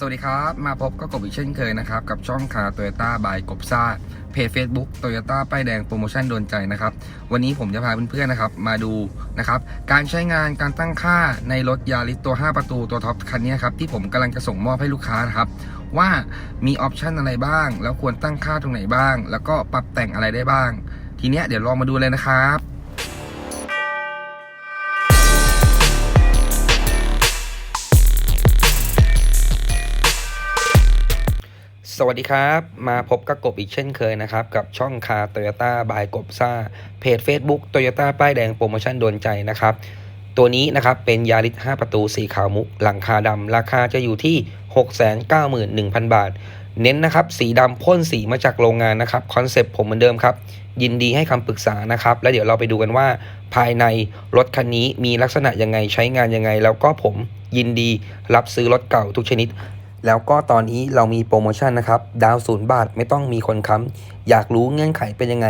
สวัสดีครับ มาพบกับกบอีกเช่นเคยนะครับ กับช่องคาโตโยต้าบายกบซ่าเพจ Facebook โตโยต้าป้ายแดงโปรโมชั่นโดนใจนะครับ วันนี้ผมจะพาเพื่อนๆนะครับ มาดูนะครับ การใช้งานการตั้งค่าในรถยาริสตัว 5 ประตูตัวท็อปคันนี้ครับ ที่ผมกำลังจะส่งมอบให้ลูกค้านะครับ ว่ามีออปชันอะไรบ้าง แล้วควรตั้งค่าตรงไหนบ้าง แล้วก็ปรับแต่งอะไรได้บ้าง ทีเนี้ยเดี๋ยวลองมาดูเลยนะครับ สวัสดีครับ มาพบกับกบอีกเช่นเคยนะครับ กับช่องคาโตโยต้าบายกบซ่า เพจ Facebook โตโยต้าป้ายแดงโปรโมชั่นโดนใจนะครับ ตัวนี้นะครับเป็นยาริส5ประตู สีขาวมุก หลังคาดำราคาจะอยู่ที่ 691,000 บาท เน้นนะครับ สีดำพ่นสีมาจากโรงงานนะครับ คอนเซปต์ผมเหมือนเดิมครับ ยินดีให้คำปรึกษานะครับ แล้วเดี๋ยวเราไปดูกันว่า ภายในรถคันนี้มีลักษณะยังไงใช้งานยังไง แล้วก็ผมยินดีรับซื้อรถเก่าทุกชนิด แล้วก็ตอนนี้เรามีโปรโมชั่นนะครับ ดาวศูนย์บาทไม่ต้องมีคนค้ำอยากรู้เงื่อนไขเป็นยังไง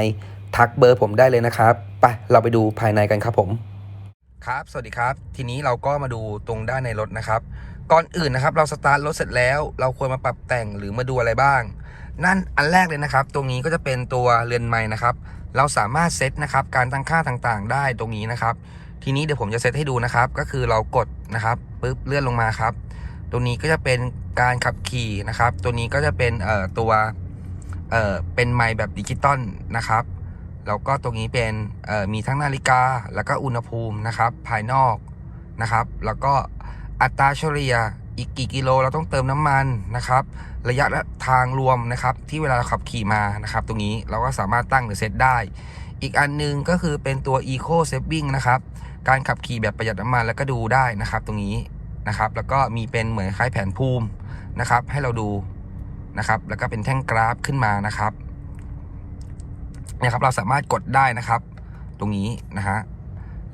ทักเบอร์ผมได้เลยนะครับ ไป เราไปดูภายในกันครับผม ครับ สวัสดีครับ ทีนี้เราก็มาดูตรงด้านในรถนะครับ ก่อนอื่นนะครับ เราสตาร์ทรถเสร็จแล้ว เราควรมาปรับแต่งหรือมาดูอะไรบ้าง นั่นอันแรกเลยนะครับ ตรงนี้ก็จะเป็นตัวเรือนไม้นะครับ เราสามารถเซตนะครับการตั้งค่าต่างๆ ได้ตรงนี้นะครับ ทีนี้เดี๋ยวผมจะเซตให้ดูนะครับ ก็คือเรากดนะครับปุ๊บเลื่อนลงมาครับ ตัวนี้ก็จะเป็นการขับขี่นะครับ ตัวนี้ก็จะเป็นเอ่อตัวเอ่อเป็นไมค์แบบดิจิตอลนะครับ แล้วก็ตรงนี้เป็นเอ่อมีทั้งนาฬิกา แล้วก็อุณหภูมินะครับ ภายนอกนะครับ แล้วก็อัตราเฉลี่ยอีกกี่กิโลเราต้องเติมน้ำมันนะครับ ระยะทางรวมนะครับ ที่เวลาเราขับขี่มานะครับ ตรงนี้เราก็สามารถตั้งหรือเซตได้ อีกอันหนึงก็คือเป็นตัว Eco Saving นะครับ การขับขี่แบบประหยัดน้ำมันแล้วก็ดูได้นะครับ ตรงนี้ นะครับ แล้วก็มีเป็นเหมือนคล้ายแผนภูมินะครับ ให้เราดูนะครับ แล้วก็เป็นแท่งกราฟขึ้นมานะครับเนี่ยครับ เราสามารถกดได้นะครับ ตรงนี้นะฮะ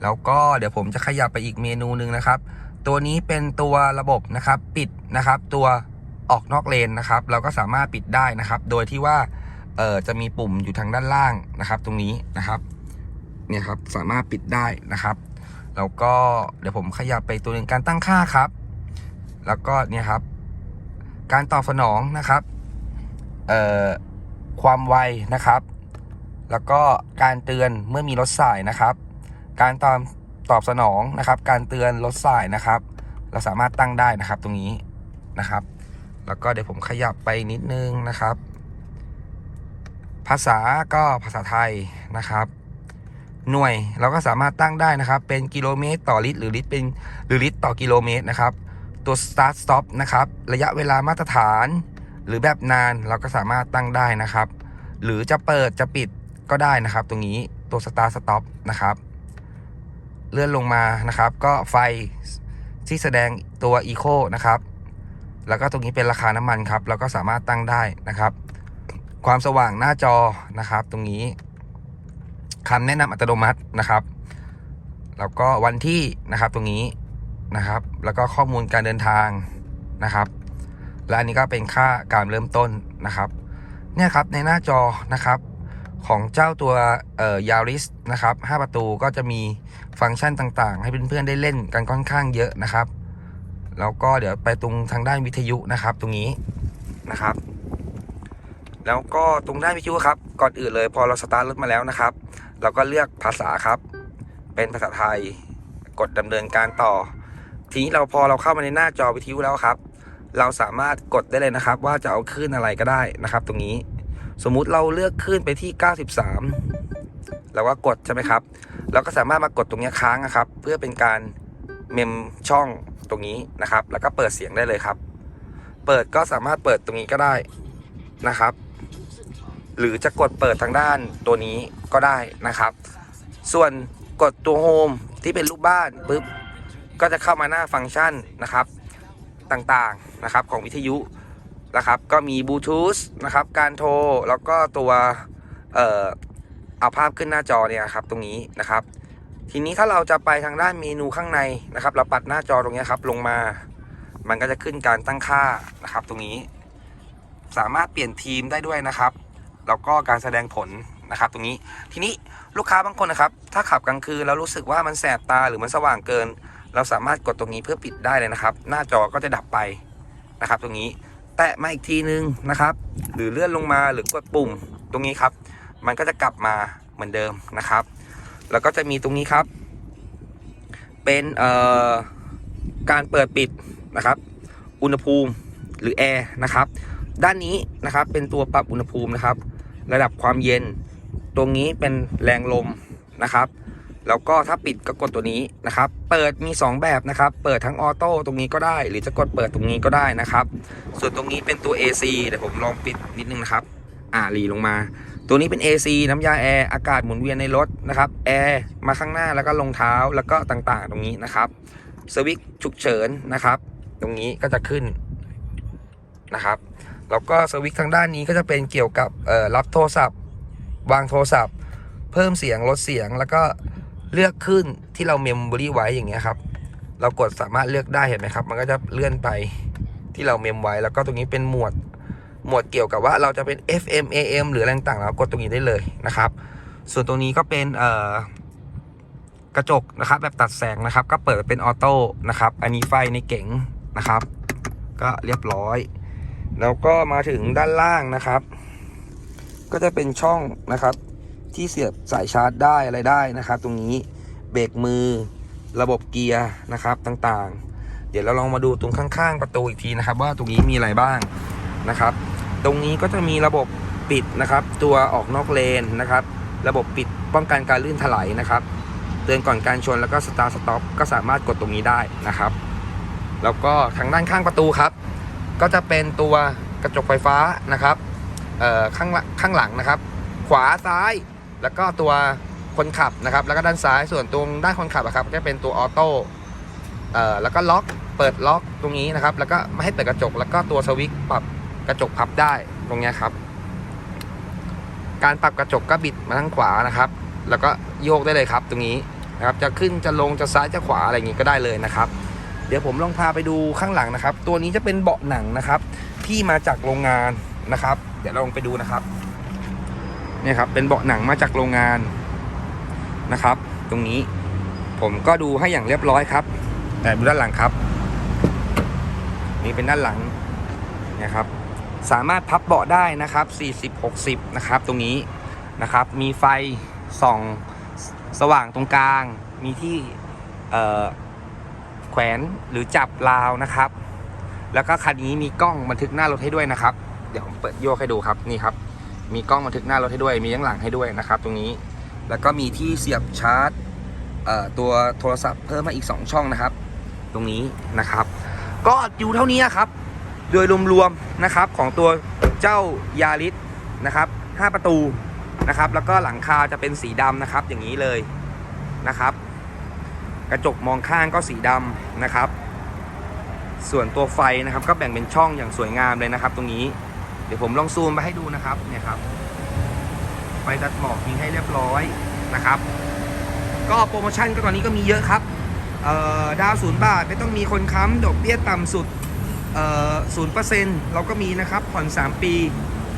แล้วก็เดี๋ยวผมจะขยับไปอีกเมนูหนึ่งนะครับ ตัวนี้เป็นตัวระบบนะครับ ปิดนะครับ ตัวออกนอกเลนนะครับ เราก็สามารถปิดได้นะครับ โดยที่ว่าเออจะมีปุ่มอยู่ทางด้านล่างนะครับ ตรงนี้นะครับ เนี่ยครับสามารถปิดได้นะครับ แล้วก็เดี๋ยวผมขยับไปตัวหนึ่งการตั้งค่าครับ แล้วก็เนี่ยครับ การตอบสนองนะครับเอ่อความไวนะครับ แล้วก็การเตือนเมื่อมีรถสายนะครับ การตอบตอบสนองนะครับ การเตือนรถสายนะครับ เราสามารถตั้งได้นะครับตรงนี้นะครับ แล้วก็เดี๋ยวผมขยับไปนิดนึงนะครับ ภาษาก็ภาษาไทยนะครับ หน่วยเราก็สามารถตั้งได้นะครับ เป็นกิโลเมตรต่อลิตร หรือลิตรเป็นหรือลิตรต่อกิโลเมตรนะครับ ตัว start stop นะครับ ระยะเวลามาตรฐาน หรือแบบนานเราก็สามารถตั้งได้นะครับ หรือจะเปิดจะปิดก็ได้นะครับ ตรงนี้ตัว start stop นะครับ เลื่อนลงมานะครับ ก็ไฟที่แสดงตัว eco นะครับ แล้วก็ตรงนี้เป็นราคาน้ำมันครับ เราก็สามารถตั้งได้นะครับ ความสว่างหน้าจอนะครับ ตรงนี้ คำแนะนำอัตโนมัตินะครับ แล้วก็วันที่นะครับตรงนี้นะครับ แล้วก็ข้อมูลการเดินทางนะครับ และอันนี้ก็เป็นค่าการเริ่มต้นนะครับ เนี่ยครับในหน้าจอนะครับของเจ้าตัวเอ่อยาริสนะครับ5ประตูก็จะมีฟังก์ชันต่างๆ ให้เพื่อนๆได้เล่นกันค่อนข้างเยอะนะครับ แล้วก็เดี๋ยวไปตรงทางด้านวิทยุนะครับตรงนี้นะครับ แล้วก็ตรงด้านวิทยุครับ ก่อนอื่นเลยพอเราสตาร์ทรถมาแล้วนะครับ เราก็เลือกภาษาครับ เป็นภาษาไทย กดดำเนินการต่อ ทีนี้เราพอเราเข้ามาในหน้าจอวิทยุแล้วครับ เราสามารถกดได้เลยนะครับ ว่าจะเอาคลื่นอะไรก็ได้นะครับ ตรงนี้ สมมุติเราเลือกคลื่นไปที่ 93เราก็กดใช่ไหมครับ เราก็สามารถมากดตรงนี้ค้างนะครับ เพื่อเป็นการเมมช่องตรงนี้นะครับ แล้วก็เปิดเสียงได้เลยครับ เปิดก็สามารถเปิดตรงนี้ก็ได้นะครับ หรือจะกดเปิดทางด้านตัวนี้ก็ได้นะครับ ส่วนกดตัวโฮมที่เป็นรูปบ้านปุ๊บก็จะเข้ามาหน้าฟังก์ชันนะครับต่างๆนะครับของวิทยุนะครับ ก็มีบลูทูธนะครับการโทรแล้วก็ตัวเอ่อเอาภาพขึ้นหน้าจอเนี่ยครับตรงนี้นะครับ ทีนี้ถ้าเราจะไปทางด้านเมนูข้างในนะครับ เราปัดหน้าจอตรงนี้ครับลงมา มันก็จะขึ้นการตั้งค่านะครับ ตรงนี้ สามารถเปลี่ยนทีมได้ด้วยนะครับ แล้วก็การแสดงผลนะครับ ตรงนี้ทีนี้ลูกค้าบางคนนะครับ ถ้าขับกลางคืนแล้วรู้สึกว่ามันแสบตาหรือมันสว่างเกิน เราสามารถกดตรงนี้เพื่อปิดได้เลยนะครับ หน้าจอก็จะดับไปนะครับ ตรงนี้แตะมาอีกทีนึงนะครับ หรือเลื่อนลงมาหรือกดปุ่มตรงนี้ครับ มันก็จะกลับมาเหมือนเดิมนะครับ แล้วก็จะมีตรงนี้ครับ เป็นเอ่อการเปิดปิดนะครับ อุณหภูมิหรือแอร์นะครับ ด้านนี้นะครับเป็นตัวปรับอุณหภูมินะครับ ระดับความเย็น ตรงนี้เป็นแรงลมนะครับ แล้วก็ถ้าปิดก็กดตัวนี้นะครับ เปิดมี 2 แบบนะครับ เปิดทั้งออโต้ตรงนี้ก็ได้ หรือจะกดเปิดตรงนี้ก็ได้นะครับ ส่วนตรงนี้เป็นตัว AC เดี๋ยวผมลองปิดนิดนึงนะครับ อ่ารีลงมา ตัวนี้เป็น AC น้ำยาแอร์อากาศหมุนเวียนในรถนะครับ แอร์มาข้างหน้าแล้วก็ลงเท้าแล้วก็ต่างๆ ตรงนี้นะครับ สวิตช์ฉุกเฉินนะครับ ตรงนี้ก็จะขึ้นนะครับ แล้วก็สวิตช์ทางด้านนี้ก็จะเป็นเกี่ยวกับรับโทรศัพท์ วางโทรศัพท์ เพิ่มเสียงลดเสียงแล้วก็เลือกขึ้นที่เราเมมโมรี่ไว้อย่างเงี้ยครับ เรากดสามารถเลือกได้เห็นไหมครับ มันก็จะเลื่อนไปที่เราเมมไว้ แล้วก็ตรงนี้เป็นหมวดหมวดเกี่ยวกับว่าเราจะเป็น FM AM หรืออะไรต่างๆเรากดตรงนี้ได้เลยนะครับ ส่วนตรงนี้ก็เป็นเอ่อกระจกนะครับแบบตัดแสงนะครับ ก็เปิดเป็นออโต้นะครับ อันนี้ไฟในเก๋งนะครับ ก็เรียบร้อย แล้วก็มาถึงด้านล่างนะครับ ก็จะเป็นช่องนะครับ ที่เสียบสายชาร์จได้อะไรได้นะครับ ตรงนี้เบรกมือระบบเกียร์นะครับต่างๆ เดี๋ยวเราลองมาดูตรงข้างๆ ประตูอีกทีนะครับ ว่าตรงนี้มีอะไรบ้างนะครับ ตรงนี้ก็จะมีระบบปิดนะครับ ตัวออกนอกเลนนะครับ ระบบปิดป้องกันการลื่นถลายนะครับ เตือนก่อนการชนแล้วก็สตาร์ทสต็อปก็สามารถกดตรงนี้ได้นะครับ แล้วก็ทางด้านข้างประตูครับ ก็จะเป็นตัวกระจกไฟฟ้านะครับข้างข้างหลังนะครับ ขวาซ้ายแล้วก็ตัวคนขับนะครับ แล้วก็ด้านซ้ายส่วนตรงด้านคนขับอะครับก็เป็นตัวออโต้แล้วก็ล็อกเปิดล็อกตรงนี้นะครับ แล้วก็ไม่ให้เปิดกระจก แล้วก็ตัวสวิตช์ปรับกระจกพับได้ตรงนี้ครับ การปรับกระจกก็บิดมาทางขวานะครับ แล้วก็โยกได้เลยครับตรงนี้นะครับจะขึ้นจะลงจะซ้ายจะขวาอะไรอย่างงี้ก็ได้เลยนะครับ ดี๋ยวผมลองพาไปดูข้างหลังนะครับ ตัวนี้จะเป็นเบาะหนังนะครับ ที่มาจากโรงงานนะครับ เดี๋ยวเราลองไปดูนะครับเนี่ยครับเป็นเบาะหนังมาจากโรงงานนะครับ ตรงนี้ผมก็ดูให้อย่างเรียบร้อยครับ แต่ดูด้านหลังครับ นี่เป็นด้านหลังนะครับสามารถพับเบาะได้นะครับ 40 60 นะครับ ตรงนี้นะครับ มีไฟส่องสว่างตรงกลาง มีที่เอ่อ แขวนหรือจับราวนะครับ แล้วก็คันนี้มีกล้องบันทึกหน้ารถให้ด้วยนะครับ เดี๋ยวผมเปิดโยกให้ดูครับนี่ครับ มีกล้องบันทึกหน้ารถให้ด้วย มีข้างหลังให้ด้วยนะครับ ตรงนี้แล้วก็มีที่เสียบชาร์จตัวโทรศัพท์เพิ่มมาอีก 2 ช่องนะครับ ตรงนี้นะครับ ก็อยู่เท่านี้ครับ โดยรวมๆนะครับของตัวเจ้ายาริสนะครับ 5 ประตูนะครับ แล้วก็หลังคาจะเป็นสีดำนะครับอย่างนี้เลยนะครับ กระจกมองข้างก็สีดำนะครับ ส่วนตัวไฟนะครับก็แบ่งเป็นช่องอย่างสวยงามเลยนะครับ ตรงนี้ เดี๋ยวผมลองซูมไปให้ดูนะครับเนี่ยครับไฟตัดหมอกยิงให้เรียบร้อยนะครับ ก็โปรโมชั่นก็ตอนนี้ก็มีเยอะครับเอ่อดาวศูนย์บาทไม่ต้องมีคนค้ำดอกเบี้ยต่ำสุดศูนย์เปอร์เซ็นต์เราก็มีนะครับผ่อน 3 ปี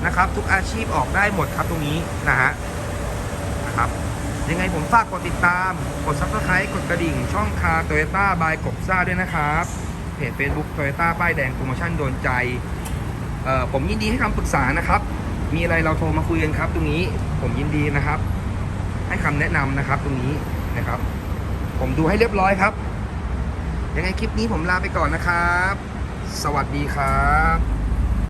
นะครับ ทุกอาชีพออกได้หมดครับตรงนี้นะฮะ ยังไงผมฝากกดติดตาม กด subscribe กดกระดิ่ง ช่องคาโตโยต้าบายกบซ่าด้วยนะครับ เพจ Facebook โตโยต้าป้ายแดงโปรโมชั่นโดนใจ เอ่อผมยินดีให้คำปรึกษานะครับ มีอะไรเราโทรมาคุยกันครับ ตรงนี้ผมยินดีนะครับ ให้คำแนะนำนะครับตรงนี้นะครับ ผมดูให้เรียบร้อยครับ ยังไงคลิปนี้ผมลาไปก่อนนะครับ สวัสดีครับ